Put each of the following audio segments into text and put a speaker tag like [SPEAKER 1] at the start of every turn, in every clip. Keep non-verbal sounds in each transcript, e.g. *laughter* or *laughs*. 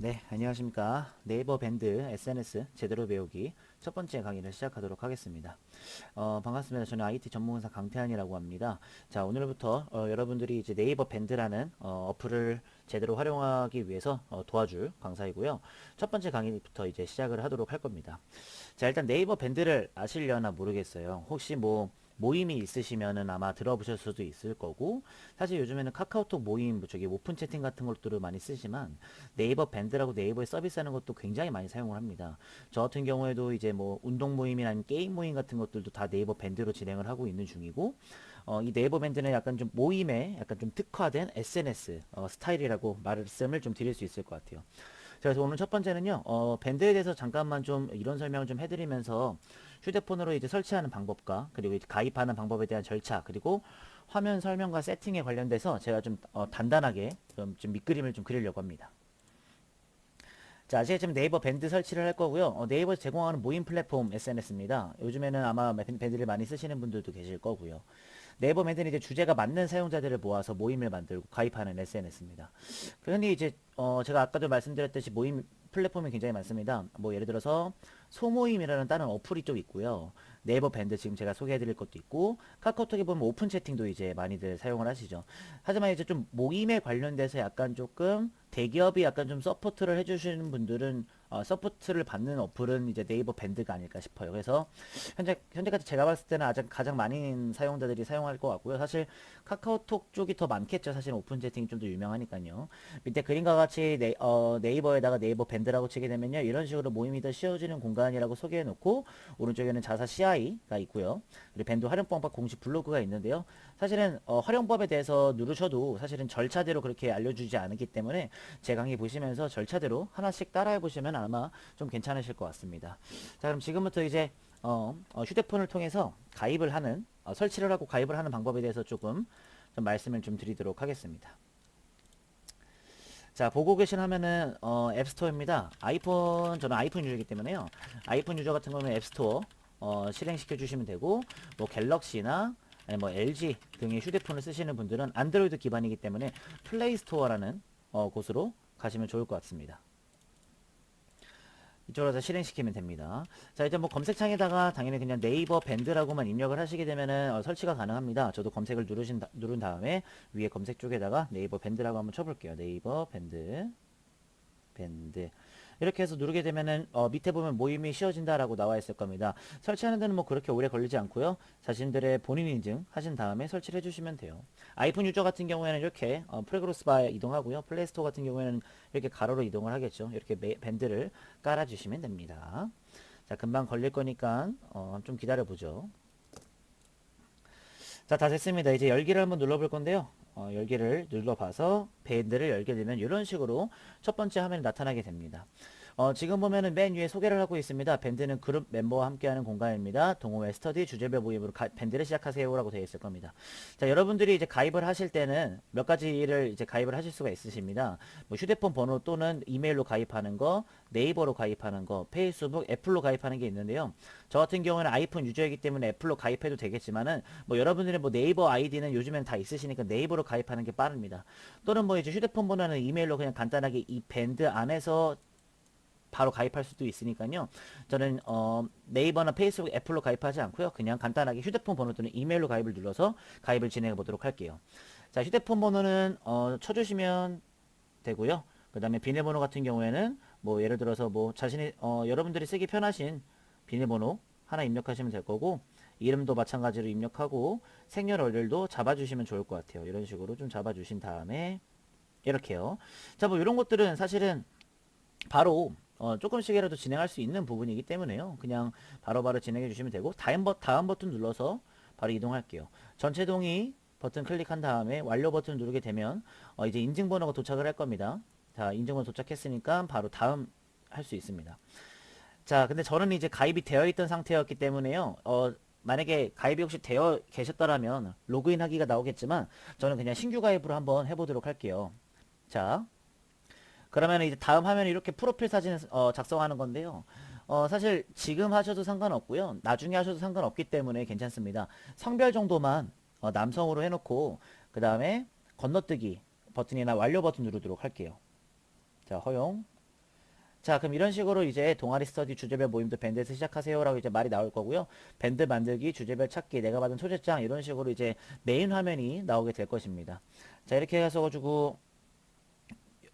[SPEAKER 1] 네, 안녕하십니까. 네이버 밴드 SNS 제대로 배우기 첫 번째 강의를 시작하도록 하겠습니다. 어, 반갑습니다. 저는 IT 전문가사 강태환이라고 합니다. 자, 오늘부터 어, 여러분들이 이제 네이버 밴드라는 어, 어플을 제대로 활용하기 위해서 어, 도와줄 강사이고요. 첫 번째 강의부터 이제 시작을 하도록 할 겁니다. 자, 일단 네이버 밴드를 아시려나 모르겠어요. 혹시 뭐 모임이 있으시면은 아마 들어보실 수도 있을 거고 사실 요즘에는 카카오톡 모임 뭐 저기 오픈 채팅 같은 것들을 많이 쓰지만 네이버 밴드라고 네이버에 서비스하는 것도 굉장히 많이 사용을 합니다. 저 같은 경우에도 이제 뭐 운동 모임이나 게임 모임 같은 것들도 다 네이버 밴드로 진행을 하고 있는 중이고 어, 이 네이버 밴드는 약간 좀 모임에 약간 좀 특화된 SNS 어, 스타일이라고 말씀을 좀 드릴 수 있을 것 같아요. 자, 그래서 오늘 첫 번째는요, 어, 밴드에 대해서 잠깐만 좀 이런 설명을 좀 해드리면서 휴대폰으로 이제 설치하는 방법과 그리고 가입하는 방법에 대한 절차 그리고 화면 설명과 세팅에 관련돼서 제가 좀 어, 단단하게 좀, 좀 밑그림을 좀 그리려고 합니다. 자, 아시겠지만 네이버 밴드 설치를 할 거고요. 어, 네이버에서 제공하는 모임 플랫폼 SNS입니다. 요즘에는 아마 밴드를 많이 쓰시는 분들도 계실 거고요. 네이버 밴드는 이제 주제가 맞는 사용자들을 모아서 모임을 만들고 가입하는 SNS입니다. 흔히 이제 어, 제가 아까도 말씀드렸듯이 모임 플랫폼이 굉장히 많습니다. 뭐 예를 들어서 소모임이라는 다른 어플이 좀 있고요. 네이버 밴드 지금 제가 소개해드릴 것도 있고 카카오톡에 보면 오픈 채팅도 이제 많이들 사용을 하시죠. 하지만 이제 좀 모임에 관련돼서 약간 조금 대기업이 약간 좀 서포트를 해주시는 분들은 어, 서포트를 받는 어플은 이제 네이버 밴드가 아닐까 싶어요. 그래서 현재 현재까지 제가 봤을 때는 아직 가장 많은 사용자들이 사용할 것 같고요. 사실 카카오톡 쪽이 더 많겠죠. 사실 오픈 채팅이 좀 더 유명하니까요. 밑에 그림과 같이 네, 어, 네이버에다가 네이버 밴드라고 치게 되면요. 이런 식으로 모임이 더 쉬워지는 공간이라고 소개해 놓고 오른쪽에는 자사 CI가 있고요. 그리고 밴드 활용법과 공식 블로그가 있는데요. 사실은 어, 활용법에 대해서 누르셔도 사실은 절차대로 그렇게 알려주지 않기 때문에 제 강의 보시면서 절차대로 하나씩 따라해 보시면 아마 좀 괜찮으실 것 같습니다. 자 그럼 지금부터 이제 어, 어, 휴대폰을 통해서 가입을 하는 어, 설치를 하고 가입을 하는 방법에 대해서 조금 좀 말씀을 좀 드리도록 하겠습니다. 자 보고 계신 화면은 어, 앱스토어입니다. 아이폰 저는 아이폰 유저이기 때문에요. 아이폰 유저 같은 경우는 앱스토어 어, 실행시켜 주시면 되고 뭐 갤럭시나 아니 뭐 LG 등의 휴대폰을 쓰시는 분들은 안드로이드 기반이기 때문에 플레이스토어라는 어, 곳으로 가시면 좋을 것 같습니다. 이쪽으로 서 실행시키면 됩니다. 자 이제 뭐 검색창에다가 당연히 그냥 네이버 밴드라고만 입력을 하시게 되면은 어, 설치가 가능합니다. 저도 검색을 누르신 다, 누른 다음에 위에 검색 쪽에다가 네이버 밴드라고 한번 쳐볼게요. 네이버 밴드 밴드 이렇게 해서 누르게 되면은 어, 밑에 보면 모임이 쉬워진다라고 나와 있을 겁니다. 설치하는 데는 뭐 그렇게 오래 걸리지 않고요. 자신들의 본인 인증 하신 다음에 설치를 해주시면 돼요. 아이폰 유저 같은 경우에는 이렇게 어, 프레그로스 바에 이동하고요. 플레이스토어 같은 경우에는 이렇게 가로로 이동을 하겠죠. 이렇게 매, 밴드를 깔아주시면 됩니다. 자 금방 걸릴 거니까 어, 좀 기다려 보죠. 자 다 됐습니다. 이제 열기를 한번 눌러볼 건데요. 어, 열기를 눌러봐서 밴드를 열게 되면 이런 식으로 첫 번째 화면이 나타나게 됩니다. 어, 지금 보면은 맨 위에 소개를 하고 있습니다. 밴드는 그룹 멤버와 함께하는 공간입니다. 동호회 스터디 주제별 모임으로 가, 밴드를 시작하세요라고 되어 있을 겁니다. 자, 여러분들이 이제 가입을 하실 때는 몇 가지를 이제 가입을 하실 수가 있으십니다. 뭐 휴대폰 번호 또는 이메일로 가입하는 거, 네이버로 가입하는 거, 페이스북, 애플로 가입하는 게 있는데요. 저 같은 경우는 아이폰 유저이기 때문에 애플로 가입해도 되겠지만은 뭐 여러분들의 뭐 네이버 아이디는 요즘엔 다 있으시니까 네이버로 가입하는 게 빠릅니다. 또는 뭐 이제 휴대폰 번호는 이메일로 그냥 간단하게 이 밴드 안에서 바로 가입할 수도 있으니까요. 저는 어, 네이버나 페이스북, 애플로 가입하지 않고요. 그냥 간단하게 휴대폰 번호 또는 이메일로 가입을 눌러서 가입을 진행해 보도록 할게요. 자, 휴대폰 번호는 어, 쳐주시면 되고요. 그 다음에 비밀번호 같은 경우에는 뭐 예를 들어서 뭐 자신이 어, 여러분들이 쓰기 편하신 비밀번호 하나 입력하시면 될 거고 이름도 마찬가지로 입력하고 생년월일도 잡아주시면 좋을 것 같아요. 이런 식으로 좀 잡아주신 다음에 이렇게요. 자, 뭐 이런 것들은 사실은 바로 어, 조금씩이라도 진행할 수 있는 부분이기 때문에요. 그냥 바로바로 바로 진행해 주시면 되고 다음, 버, 다음 버튼 눌러서 바로 이동할게요. 전체 동의 버튼 클릭한 다음에 완료 버튼 누르게 되면 어, 이제 인증번호가 도착을 할 겁니다. 자 인증번호 도착했으니까 바로 다음 할 수 있습니다. 자 근데 저는 이제 가입이 되어 있던 상태였기 때문에요. 어, 만약에 가입이 혹시 되어 계셨더라면 로그인 하기가 나오겠지만 저는 그냥 신규 가입으로 한번 해보도록 할게요. 자 그러면 이제 다음 화면에 이렇게 프로필 사진을 어, 작성하는 건데요. 어, 사실 지금 하셔도 상관없고요. 나중에 하셔도 상관없기 때문에 괜찮습니다. 성별 정도만 어, 남성으로 해놓고 그 다음에 건너뛰기 버튼이나 완료 버튼 누르도록 할게요. 자 허용 자, 그럼 이런 식으로 이제 동아리 스터디 주제별 모임도 밴드에서 시작하세요 라고 이제 말이 나올 거고요. 밴드 만들기, 주제별 찾기, 내가 받은 초제장 이런 식으로 이제 메인 화면이 나오게 될 것입니다. 자, 이렇게 해서 가지고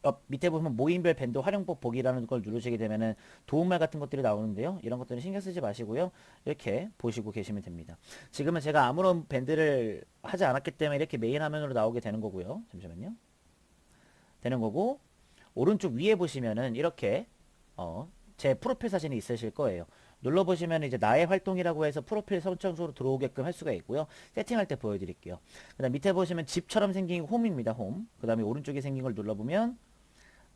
[SPEAKER 1] 어, 밑에 보면 모임별 밴드 활용법 보기라는 걸 누르시게 되면은 도움말 같은 것들이 나오는데요. 이런 것들은 신경 쓰지 마시고요. 이렇게 보시고 계시면 됩니다. 지금은 제가 아무런 밴드를 하지 않았기 때문에 이렇게 메인 화면으로 나오게 되는 거고요. 잠시만요. 되는 거고 오른쪽 위에 보시면은 이렇게 어, 제 프로필 사진이 있으실 거예요. 눌러보시면 이제 나의 활동이라고 해서 프로필 설정으로 들어오게끔 할 수가 있고요. 세팅할 때 보여드릴게요. 그 다음 밑에 보시면 집처럼 생긴 홈입니다. 홈. 그 다음에 오른쪽에 생긴 걸 눌러보면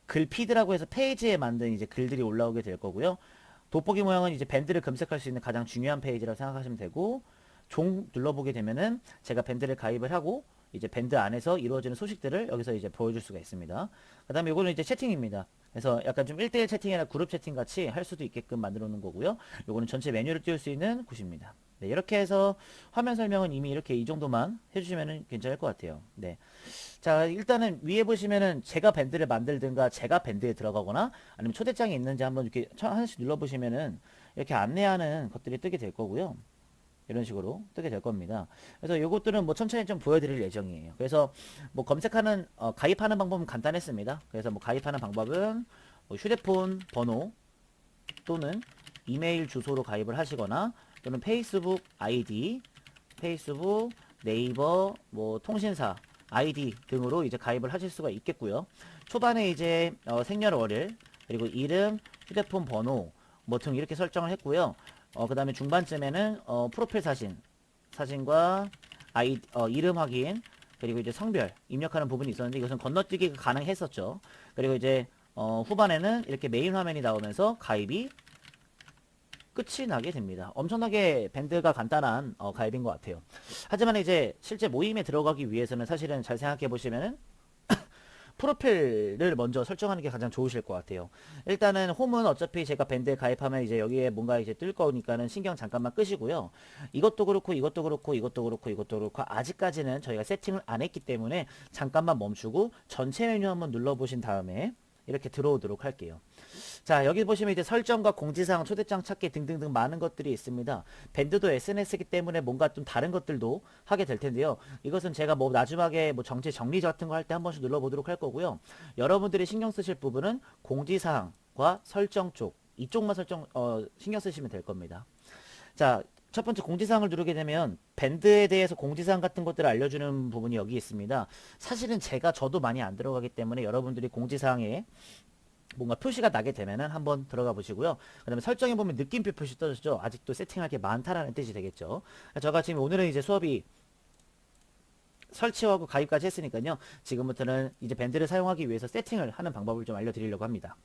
[SPEAKER 1] 글 피드라고 해서 페이지에 만든 이제 글들이 올라오게 될 거고요. 돋보기 모양은 이제 밴드를 검색할 수 있는 가장 중요한 페이지라고 생각하시면 되고 종 눌러보게 되면은 제가 밴드를 가입을 하고 이제 밴드 안에서 이루어지는 소식들을 여기서 이제 보여줄 수가 있습니다. 그 다음에 이거는 이제 채팅입니다. 그래서 약간 좀 1대1 채팅이나 그룹 채팅 같이 할 수도 있게끔 만들어 놓은 거고요. 요거는 전체 메뉴를 띄울 수 있는 곳입니다. 네, 이렇게 해서 화면 설명은 이미 이렇게 이 정도만 해주시면 괜찮을 것 같아요. 네. 자, 일단은 위에 보시면은 제가 밴드를 만들든가 제가 밴드에 들어가거나 아니면 초대장이 있는지 한번 이렇게 하나씩 눌러보시면은 이렇게 안내하는 것들이 뜨게 될 거고요. 이런 식으로 뜨게 될 겁니다. 그래서 요것들은 뭐 천천히 좀 보여드릴 예정이에요. 그래서 뭐 검색하는 어, 가입하는 방법은 간단했습니다. 그래서 뭐 가입하는 방법은 뭐 휴대폰 번호 또는 이메일 주소로 가입을 하시거나 또는 페이스북 아이디, 페이스북, 네이버, 뭐 통신사 아이디 등으로 이제 가입을 하실 수가 있겠고요. 초반에 이제 어, 생년월일 그리고 이름, 휴대폰 번호 뭐 등 이렇게 설정을 했고요. 어, 그 다음에 중반쯤에는 어, 프로필 사진 사진과 아이 어, 이름 확인 그리고 이제 성별 입력하는 부분이 있었는데 이것은 건너뛰기가 가능했었죠. 그리고 이제 어, 후반에는 이렇게 메인 화면이 나오면서 가입이 끝이 나게 됩니다. 엄청나게 밴드가 간단한 어, 가입인 것 같아요. 하지만 이제 실제 모임에 들어가기 위해서는 사실은 잘 생각해 보시면은 *clears throat* 프로필을 먼저 설정하는 게 가장 좋으실 것 같아요. 일단은 홈은 어차피 제가 밴드에 가입하면 이제 여기에 뭔가 이제 뜰 거니까는 신경 잠깐만 끄시고요. 이것도 그렇고 이것도 그렇고 이것도 그렇고 이것도 그렇고 아직까지는 저희가 세팅을 안 했기 때문에 잠깐만 멈추고 전체 메뉴 한번 눌러보신 다음에 이렇게 들어오도록 할게요. 자 여기 보시면 이제 설정과 공지사항 초대장 찾기 등등등 많은 것들이 있습니다. 밴드도 SNS이기 때문에 뭔가 좀 다른 것들도 하게 될 텐데요. 이것은 제가 뭐 나중에 뭐 정치 정리 같은 거 할 때 한 번씩 눌러보도록 할 거고요. 여러분들이 신경 쓰실 부분은 공지사항과 설정 쪽 이쪽만 설정 어, 신경 쓰시면 될 겁니다. 자 첫 번째 공지사항을 누르게 되면 밴드에 대해서 공지사항 같은 것들을 알려주는 부분이 여기 있습니다. 사실은 제가 저도 많이 안 들어가기 때문에 여러분들이 공지사항에 뭔가 표시가 나게 되면은 한번 들어가 보시고요. 그 다음에 설정해 보면 느낌표 표시 떠졌죠. 아직도 세팅할 게 많다라는 뜻이 되겠죠. 저가 지금 오늘은 이제 수업이 설치하고 가입까지 했으니까요. 지금부터는 이제 밴드를 사용하기 위해서 세팅을 하는 방법을 좀 알려드리려고 합니다.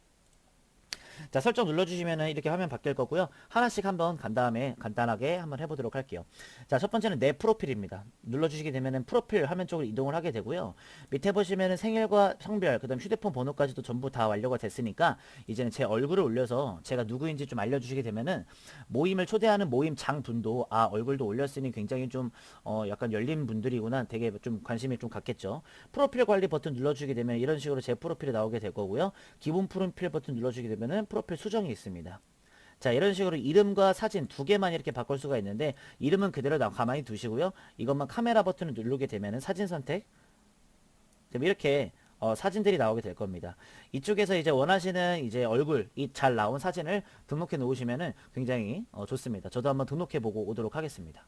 [SPEAKER 1] 자 설정 눌러주시면은 이렇게 화면 바뀔 거고요. 하나씩 한번 간 다음에 간단하게 한번 해보도록 할게요. 자 첫 번째는 내 프로필입니다. 눌러주시게 되면은 프로필 화면 쪽으로 이동을 하게 되고요. 밑에 보시면은 생일과 성별 그 다음 휴대폰 번호까지도 전부 다 완료가 됐으니까 이제는 제 얼굴을 올려서 제가 누구인지 좀 알려주시게 되면은 모임을 초대하는 모임 장분도 아 얼굴도 올렸으니 굉장히 좀 어, 약간 열린 분들이구나. 되게 좀 관심이 좀 갖겠죠. 프로필 관리 버튼 눌러주게 되면 이런 식으로 제 프로필이 나오게 될 거고요. 기본 프로필 버튼 눌러주게 되면은 프로필 수정이 있습니다. 자 이런 식으로 이름과 사진 두 개만 이렇게 바꿀 수가 있는데 이름은 그대로 가만히 두시고요. 이것만 카메라 버튼을 누르게 되면 사진 선택 그럼 이렇게 어, 사진들이 나오게 될 겁니다. 이쪽에서 이제 원하시는 이제 얼굴 이 잘 나온 사진을 등록해 놓으시면 굉장히 어, 좋습니다. 저도 한번 등록해 보고 오도록 하겠습니다.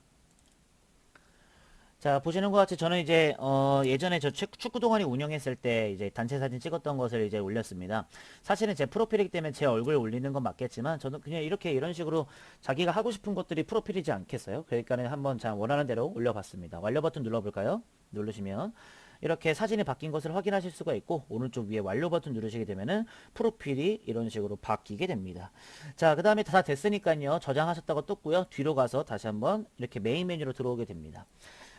[SPEAKER 1] 자 보시는 것 같이 저는 이제 어 예전에 저 축구 동아리 운영했을 때 이제 단체 사진 찍었던 것을 이제 올렸습니다. 사실은 제 프로필이기 때문에 제 얼굴 올리는 건 맞겠지만 저는 그냥 이렇게 이런 식으로 자기가 하고 싶은 것들이 프로필이지 않겠어요? 그러니까는 한번 자 원하는 대로 올려봤습니다. 완료 버튼 눌러볼까요? 누르시면 이렇게 사진이 바뀐 것을 확인하실 수가 있고 오른쪽 위에 완료 버튼 누르시게 되면은 프로필이 이런 식으로 바뀌게 됩니다. 자, 그 다음에 다 됐으니까요. 저장하셨다고 떴고요. 뒤로 가서 다시 한번 이렇게 메인 메뉴로 들어오게 됩니다.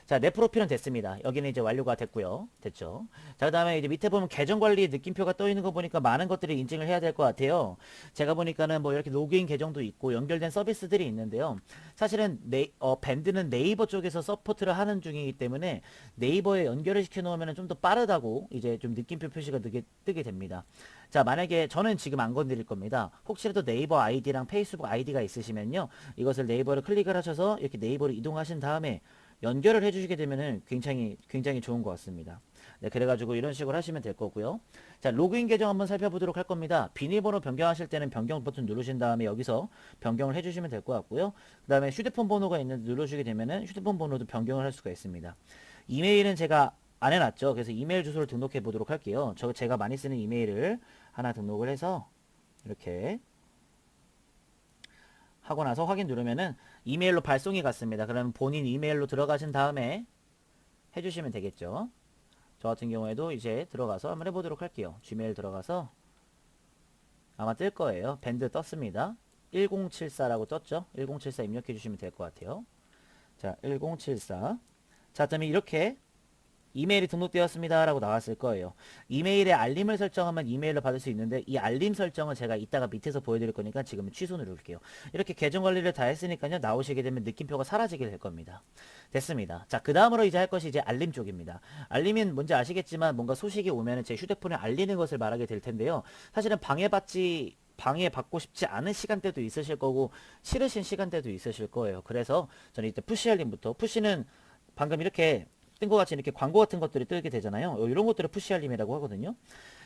[SPEAKER 1] 자, 내 프로필은 됐습니다. 여기는 이제 완료가 됐고요. 됐죠. 자, 그 다음에 이제 밑에 보면 계정 관리 느낌표가 떠 있는 거 보니까 많은 것들을 인증을 해야 될 것 같아요. 제가 보니까는 뭐 이렇게 로그인 계정도 있고 연결된 서비스들이 있는데요. 사실은 네, 어, 밴드는 네이버 쪽에서 서포트를 하는 중이기 때문에 네이버에 연결을 시켜 놓으면 좀 더 빠르다고 이제 좀 느낌표 표시가 뜨게, 뜨게 됩니다. 자, 만약에 저는 지금 안 건드릴 겁니다. 혹시라도 네이버 아이디랑 페이스북 아이디가 있으시면요. 이것을 네이버를 클릭을 하셔서 이렇게 네이버로 이동하신 다음에 연결을 해주시게 되면은 굉장히 굉장히 좋은 것 같습니다. 네, 그래가지고 이런 식으로 하시면 될 거고요. 자, 로그인 계정 한번 살펴보도록 할 겁니다. 비밀번호 변경하실 때는 변경 버튼 누르신 다음에 여기서 변경을 해주시면 될 것 같고요. 그 다음에 휴대폰 번호가 있는데 누르시게 되면은 휴대폰 번호도 변경을 할 수가 있습니다. 이메일은 제가 안 해놨죠. 그래서 이메일 주소를 등록해 보도록 할게요. 저 제가 많이 쓰는 이메일을 하나 등록을 해서 이렇게 하고 나서 확인 누르면은 이메일로 발송이 갔습니다. 그러면 본인 이메일로 들어가신 다음에 해주시면 되겠죠. 저 같은 경우에도 이제 들어가서 한번 해보도록 할게요. gmail 들어가서 아마 뜰 거예요. 밴드 떴습니다. 1074라고 떴죠. 1074 입력해 주시면 될 것 같아요. 자, 1074. 자, 그다음에 이렇게 이메일이 등록되었습니다 라고 나왔을 거예요. 이메일에 알림을 설정하면 이메일로 받을 수 있는데 이 알림 설정은 제가 이따가 밑에서 보여드릴 거니까 지금 취소 누를게요. 이렇게 계정 관리를 다 했으니까요. 나오시게 되면 느낌표가 사라지게 될 겁니다. 됐습니다. 자 그 다음으로 이제 할 것이 이제 알림 쪽입니다. 알림은 뭔지 아시겠지만 뭔가 소식이 오면 제 휴대폰에 알리는 것을 말하게 될 텐데요. 사실은 방해받지 방해받고 싶지 않은 시간대도 있으실 거고 싫으신 시간대도 있으실 거예요. 그래서 저는 이때 푸시 알림부터 푸시는 방금 이렇게 뜬 것 같이 이렇게 광고 같은 것들이 뜨게 되잖아요. 이런 것들을 푸시 알림이라고 하거든요.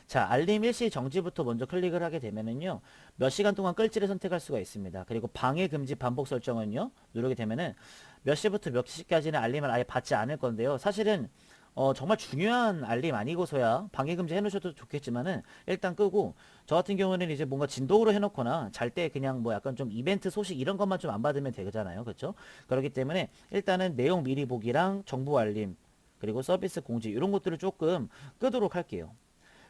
[SPEAKER 1] 자, 알림 일시 정지부터 먼저 클릭을 하게 되면은요. 몇 시간 동안 끌지를 선택할 수가 있습니다. 그리고 방해 금지 반복 설정은요. 누르게 되면은 몇 시부터 몇 시까지는 알림을 아예 받지 않을 건데요. 사실은 어, 정말 중요한 알림 아니고서야 방해금지 해놓으셔도 좋겠지만은 일단 끄고 저 같은 경우는 이제 뭔가 진동으로 해놓거나 잘 때 그냥 뭐 약간 좀 이벤트 소식 이런 것만 좀 안 받으면 되잖아요. 그렇죠? 그렇기 때문에 일단은 내용 미리 보기랑 정보 알림 그리고 서비스 공지 이런 것들을 조금 끄도록 할게요.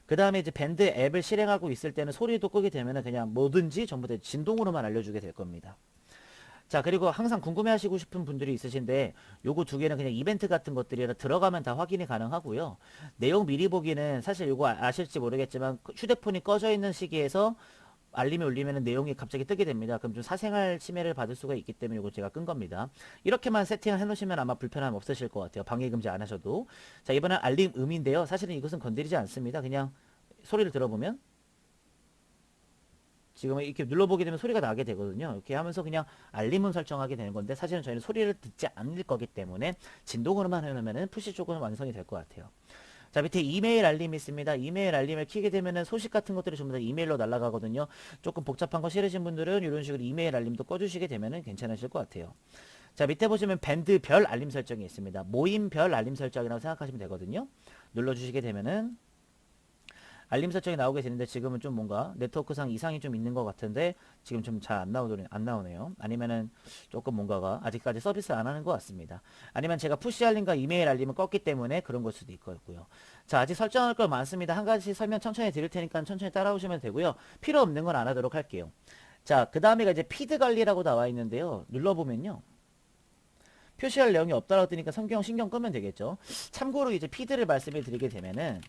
[SPEAKER 1] 그 다음에 이제 밴드 앱을 실행하고 있을 때는 소리도 끄게 되면은 그냥 뭐든지 전부 다 진동으로만 알려주게 될 겁니다. 자 그리고 항상 궁금해하시고 싶은 분들이 있으신데 요거 두 개는 그냥 이벤트 같은 것들이라 들어가면 다 확인이 가능하고요. 내용 미리 보기는 사실 요거 아- 아실지 모르겠지만 휴대폰이 꺼져 있는 시기에서 알림이 울리면 내용이 갑자기 뜨게 됩니다. 그럼 좀 사생활 침해를 받을 수가 있기 때문에 이거 제가 끈 겁니다. 이렇게만 세팅을 해놓으시면 아마 불편함 없으실 것 같아요. 방해금지 안 하셔도. 자 이번엔 알림 음인데요. 사실은 이것은 건드리지 않습니다. 그냥 소리를 들어보면 지금 이렇게 눌러보게 되면 소리가 나게 되거든요. 이렇게 하면서 그냥 알림은 설정하게 되는 건데 사실은 저희는 소리를 듣지 않을 거기 때문에 진동으로만 해놓으면 푸시 쪽은 완성이 될 것 같아요. 자 밑에 이메일 알림이 있습니다. 이메일 알림을 키게 되면은 소식 같은 것들이 전부 다 이메일로 날아가거든요. 조금 복잡한 거 싫으신 분들은 이런 식으로 이메일 알림도 꺼주시게 되면은 괜찮으실 것 같아요. 자 밑에 보시면 밴드 별 알림 설정이 있습니다. 모임 별 알림 설정이라고 생각하시면 되거든요. 눌러주시게 되면은 알림 설정이 나오게 되는데 지금은 좀 뭔가 네트워크상 이상이 좀 있는 것 같은데 지금 좀 잘 안 나오네 안 나오네요. 아니면은 조금 뭔가가 아직까지 서비스 안 하는 것 같습니다. 아니면 제가 푸시 알림과 이메일 알림을 껐기 때문에 그런 걸 수도 있고요. 자 아직 설정할 걸 많습니다. 한 가지 설명 천천히 드릴 테니까 천천히 따라오시면 되고요. 필요 없는 건 안 하도록 할게요. 자그 다음에가 이제 피드 관리라고 나와 있는데요. 눌러보면요. 표시할 내용이 없다라고 뜨니까 성경 신경 끄면 되겠죠. 참고로 이제 피드를 말씀을 드리게 되면은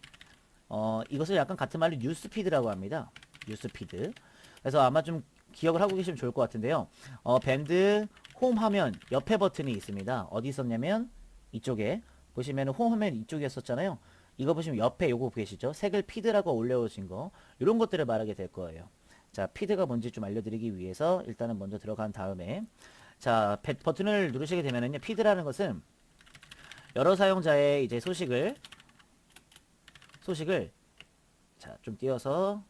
[SPEAKER 1] 어, 이것을 약간 같은 말로 뉴스피드라고 합니다. 뉴스피드. 그래서 아마 좀 기억을 하고 계시면 좋을 것 같은데요. 어, 밴드 홈 화면 옆에 버튼이 있습니다. 어디 있었냐면 이쪽에 보시면 홈 화면 이쪽이었었잖아요. 이거 보시면 옆에 요거 계시죠? 색을 피드라고 올려오신 거 이런 것들을 말하게 될 거예요. 자 피드가 뭔지 좀 알려드리기 위해서 일단은 먼저 들어간 다음에 자 배- 버튼을 누르시게 되면은요 피드라는 것은 여러 사용자의 이제 소식을 소식을 자 좀 띄워서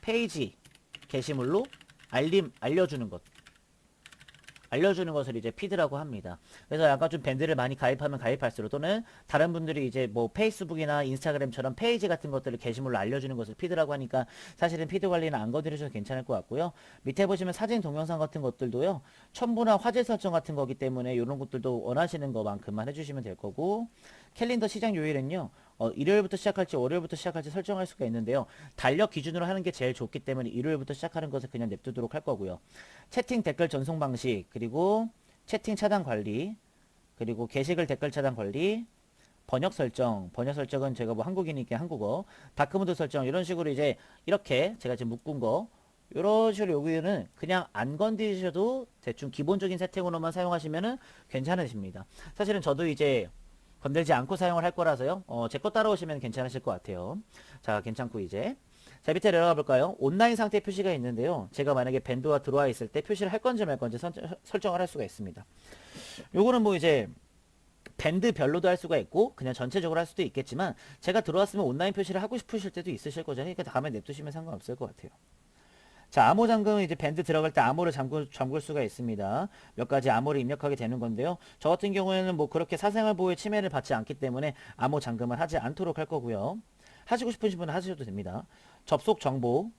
[SPEAKER 1] 페이지 게시물로 알림 알려주는 것 알려주는 것을 이제 피드라고 합니다. 그래서 약간 좀 밴드를 많이 가입하면 가입할수록 또는 다른 분들이 이제 뭐 페이스북이나 인스타그램처럼 페이지 같은 것들을 게시물로 알려주는 것을 피드라고 하니까 사실은 피드 관리는 안 건드리셔도 괜찮을 것 같고요. 밑에 보시면 사진 동영상 같은 것들도요. 첨부나 화질 설정 같은 거기 때문에 이런 것들도 원하시는 것만큼만 해주시면 될 거고 캘린더 시작 요일은요. 어, 일요일부터 시작할지 월요일부터 시작할지 설정할 수가 있는데요. 달력 기준으로 하는 게 제일 좋기 때문에 일요일부터 시작하는 것을 그냥 냅두도록 할 거고요. 채팅 댓글 전송 방식 그리고 채팅 차단 관리 그리고 게시글 댓글 차단 관리, 번역 설정, 번역 설정은 제가 뭐 한국인이니까 한국어, 다크모드 설정 이런 식으로 이제 이렇게 제가 지금 묶은 거 이런 식으로 여기는 그냥 안 건드리셔도 대충 기본적인 세팅으로만 사용하시면은 괜찮으십니다. 사실은 저도 이제 건들지 않고 사용을 할 거라서요. 어, 제 거 따라오시면 괜찮으실 것 같아요. 자, 괜찮고 이제 자 밑에 내려가 볼까요? 온라인 상태 표시가 있는데요. 제가 만약에 밴드와 들어와 있을 때 표시를 할 건지 말 건지 선, 설정을 할 수가 있습니다. 요거는 뭐 이제 밴드별로도 할 수가 있고 그냥 전체적으로 할 수도 있겠지만 제가 들어왔으면 온라인 표시를 하고 싶으실 때도 있으실 거잖아요. 그러니까 다음에 냅두시면 상관없을 것 같아요. 자, 암호 잠금은 이제 밴드 들어갈 때 암호를 잠글, 잠글 수가 있습니다. 몇 가지 암호를 입력하게 되는 건데요. 저 같은 경우에는 뭐 그렇게 사생활 보호의 침해를 받지 않기 때문에 암호 잠금을 하지 않도록 할 거고요. 하시고 싶으신 분은 하셔도 됩니다. 접속 정보.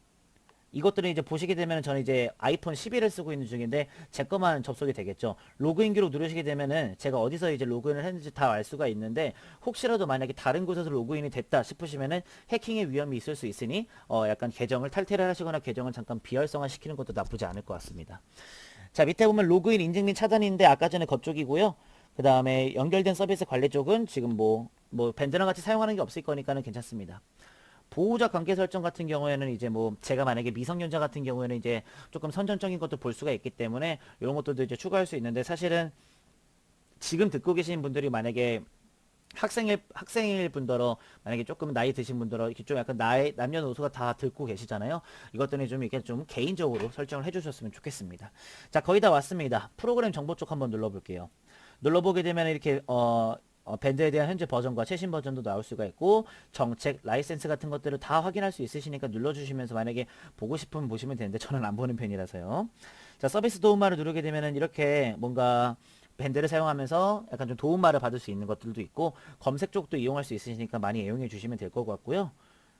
[SPEAKER 1] 이것들은 이제 보시게 되면 저는 이제 아이폰 11을 쓰고 있는 중인데 제 것만 접속이 되겠죠. 로그인 기록 누르시게 되면은 제가 어디서 이제 로그인을 했는지 다 알 수가 있는데 혹시라도 만약에 다른 곳에서 로그인이 됐다 싶으시면은 해킹의 위험이 있을 수 있으니 어 약간 계정을 탈퇴를 하시거나 계정을 잠깐 비활성화 시키는 것도 나쁘지 않을 것 같습니다. 자 밑에 보면 로그인 인증 및 차단인데 아까 전에 그쪽이고요. 그 다음에 연결된 서비스 관리 쪽은 지금 뭐, 뭐, 밴드랑 같이 사용하는 게 없을 거니까는 괜찮습니다. 보호자 관계 설정 같은 경우에는 이제 뭐 제가 만약에 미성년자 같은 경우에는 이제 조금 선전적인 것도 볼 수가 있기 때문에 이런 것들도 이제 추가할 수 있는데 사실은 지금 듣고 계신 분들이 만약에 학생일 학생일 분들어 만약에 조금 나이 드신 분들어 이렇게 좀 약간 나이 남녀노소가 다 듣고 계시잖아요. 이것들은 좀 이렇게 좀 개인적으로 설정을 해주셨으면 좋겠습니다. 자 거의 다 왔습니다. 프로그램 정보 쪽 한번 눌러볼게요. 눌러보게 되면 이렇게 어, 어, 밴드에 대한 현재 버전과 최신 버전도 나올 수가 있고 정책, 라이센스 같은 것들을 다 확인할 수 있으시니까 눌러주시면서 만약에 보고 싶으면 보시면 되는데 저는 안 보는 편이라서요. 자 서비스 도움말을 누르게 되면은 이렇게 뭔가 밴드를 사용하면서 약간 좀 도움말을 받을 수 있는 것들도 있고 검색 쪽도 이용할 수 있으시니까 많이 애용해 주시면 될 것 같고요.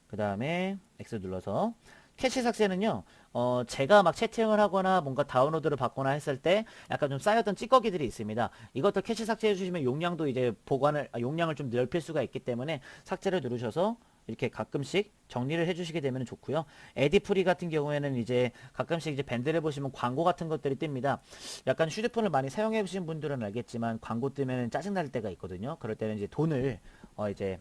[SPEAKER 1] 그 다음에 X 눌러서 캐시 삭제는요, 어, 제가 막 채팅을 하거나 뭔가 다운로드를 받거나 했을 때 약간 좀 쌓였던 찌꺼기들이 있습니다. 이것들 캐시 삭제해 주시면 용량도 이제 보관을, 아, 용량을 좀 넓힐 수가 있기 때문에 삭제를 누르셔서 이렇게 가끔씩 정리를 해주시게 되면 좋고요. 에디프리 같은 경우에는 이제 가끔씩 이제 밴드를 보시면 광고 같은 것들이 뜹니다. 약간 휴대폰을 많이 사용해 보신 분들은 알겠지만 광고 뜨면 짜증 날 때가 있거든요. 그럴 때는 이제 돈을 어 이제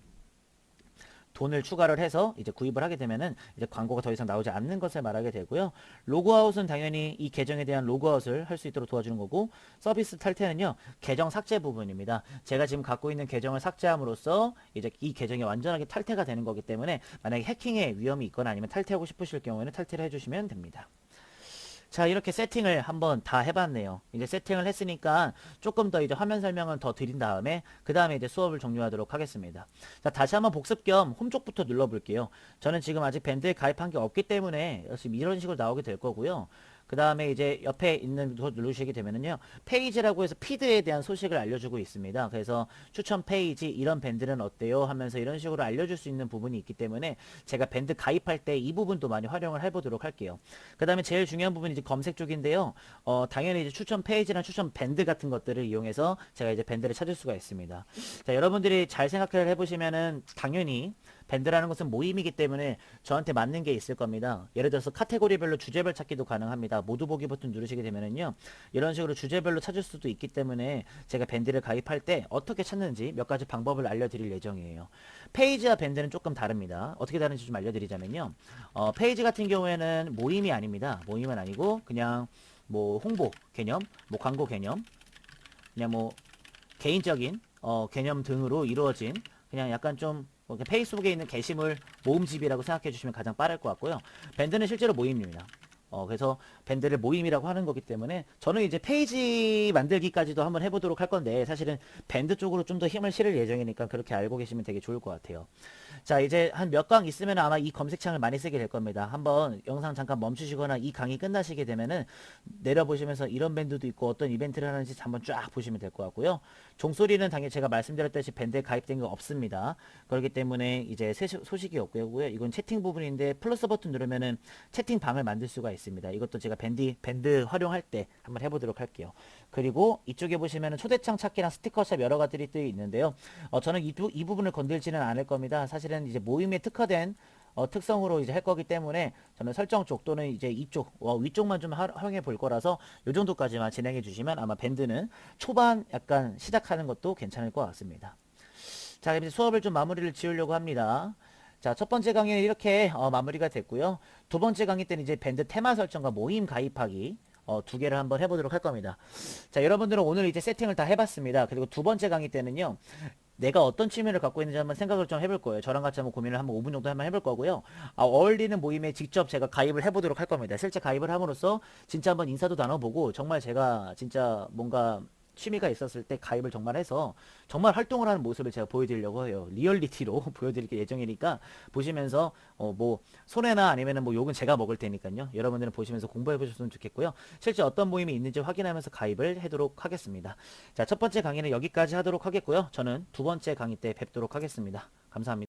[SPEAKER 1] 돈을 추가를 해서 이제 구입을 하게 되면은 이제 광고가 더 이상 나오지 않는 것을 말하게 되고요. 로그아웃은 당연히 이 계정에 대한 로그아웃을 할 수 있도록 도와주는 거고 서비스 탈퇴는요. 계정 삭제 부분입니다. 제가 지금 갖고 있는 계정을 삭제함으로써 이제 이 계정이 완전하게 탈퇴가 되는 거기 때문에 만약에 해킹의 위험이 있거나 아니면 탈퇴하고 싶으실 경우에는 탈퇴를 해주시면 됩니다. 자 이렇게 세팅을 한번 다 해봤네요. 이제 세팅을 했으니까 조금 더 이제 화면 설명을 더 드린 다음에 그 다음에 이제 수업을 종료하도록 하겠습니다. 자 다시 한번 복습 겸 홈 쪽부터 눌러 볼게요. 저는 지금 아직 밴드에 가입한 게 없기 때문에 지금 이런 식으로 나오게 될 거고요 그 다음에 이제 옆에 있는 거 누르시게 되면은요 페이지라고 해서 피드에 대한 소식을 알려주고 있습니다. 그래서 추천 페이지 이런 밴드는 어때요? 하면서 이런 식으로 알려줄 수 있는 부분이 있기 때문에 제가 밴드 가입할 때 이 부분도 많이 활용을 해보도록 할게요. 그 다음에 제일 중요한 부분이 이제 검색 쪽인데요. 어 당연히 이제 추천 페이지랑 추천 밴드 같은 것들을 이용해서 제가 이제 밴드를 찾을 수가 있습니다. 자 여러분들이 잘 생각을 해보시면은 당연히 밴드라는 것은 모임이기 때문에 저한테 맞는 게 있을 겁니다. 예를 들어서 카테고리별로 주제별 찾기도 가능합니다. 모두 보기 버튼 누르시게 되면은요. 이런 식으로 주제별로 찾을 수도 있기 때문에 제가 밴드를 가입할 때 어떻게 찾는지 몇 가지 방법을 알려드릴 예정이에요. 페이지와 밴드는 조금 다릅니다. 어떻게 다른지 좀 알려드리자면요. 어, 페이지 같은 경우에는 모임이 아닙니다. 모임은 아니고 그냥 뭐 홍보 개념, 뭐 광고 개념, 그냥 뭐 개인적인 어, 개념 등으로 이루어진 그냥 약간 좀뭐 페이스북에 있는 게시물 모음집이라고 생각해 주시면 가장 빠를 것 같고요. 밴드는 실제로 모임입니다. 어, 그래서 밴드를 모임이라고 하는 거기 때문에 저는 이제 페이지 만들기까지도 한번 해보도록 할 건데 사실은 밴드 쪽으로 좀 더 힘을 실을 예정이니까 그렇게 알고 계시면 되게 좋을 것 같아요. 자 이제 한 몇 강 있으면 아마 이 검색창을 많이 쓰게 될 겁니다. 한번 영상 잠깐 멈추시거나 이 강의 끝나시게 되면은 내려보시면서 이런 밴드도 있고 어떤 이벤트를 하는지 한번 쫙 보시면 될 것 같고요. 종소리는 당연히 제가 말씀드렸듯이 밴드에 가입된 거 없습니다. 그렇기 때문에 이제 소식이 없고요. 이건 채팅 부분인데 플러스 버튼 누르면은 채팅방을 만들 수가 있습니다. 이것도 제가 밴드, 밴드 활용할 때 한번 해보도록 할게요. 그리고 이쪽에 보시면은 초대창 찾기랑 스티커샵 여러 가지들이 또 있는데요. 어, 저는 이, 이 부분을 건들지는 않을 겁니다. 사실은 이제 모임에 특화된 어, 특성으로 이제 할 거기 때문에 저는 설정 쪽 또는 이제 이쪽 어, 위쪽만 좀 하- 활용해 볼 거라서 요 정도까지만 진행해 주시면 아마 밴드는 초반 약간 시작하는 것도 괜찮을 것 같습니다. 자, 이제 수업을 좀 마무리를 지으려고 합니다. 자, 첫 번째 강의는 이렇게 어, 마무리가 됐고요. 두 번째 강의 때는 이제 밴드 테마 설정과 모임 가입하기 어, 두 개를 한번 해보도록 할 겁니다. 자, 여러분들은 오늘 이제 세팅을 다 해봤습니다. 그리고 두 번째 강의 때는요. 내가 어떤 취미를 갖고 있는지 한번 생각을 좀 해볼 거예요. 저랑 같이 한번 고민을 한번 5분 정도 한번 해볼 거고요. 아, 어울리는 모임에 직접 제가 가입을 해보도록 할 겁니다. 실제 가입을 함으로써 진짜 한번 인사도 나눠보고 정말 제가 진짜 뭔가 취미가 있었을 때 가입을 정말 해서 정말 활동을 하는 모습을 제가 보여드리려고 해요. 리얼리티로 *laughs* 보여드릴 예정이니까 보시면서 어 뭐 손해나 아니면은 뭐 욕은 제가 먹을 테니까요. 여러분들은 보시면서 공부해 보셨으면 좋겠고요. 실제 어떤 모임이 있는지 확인하면서 가입을 하도록 하겠습니다. 자, 첫 번째 강의는 여기까지 하도록 하겠고요. 저는 두 번째 강의 때 뵙도록 하겠습니다. 감사합니다.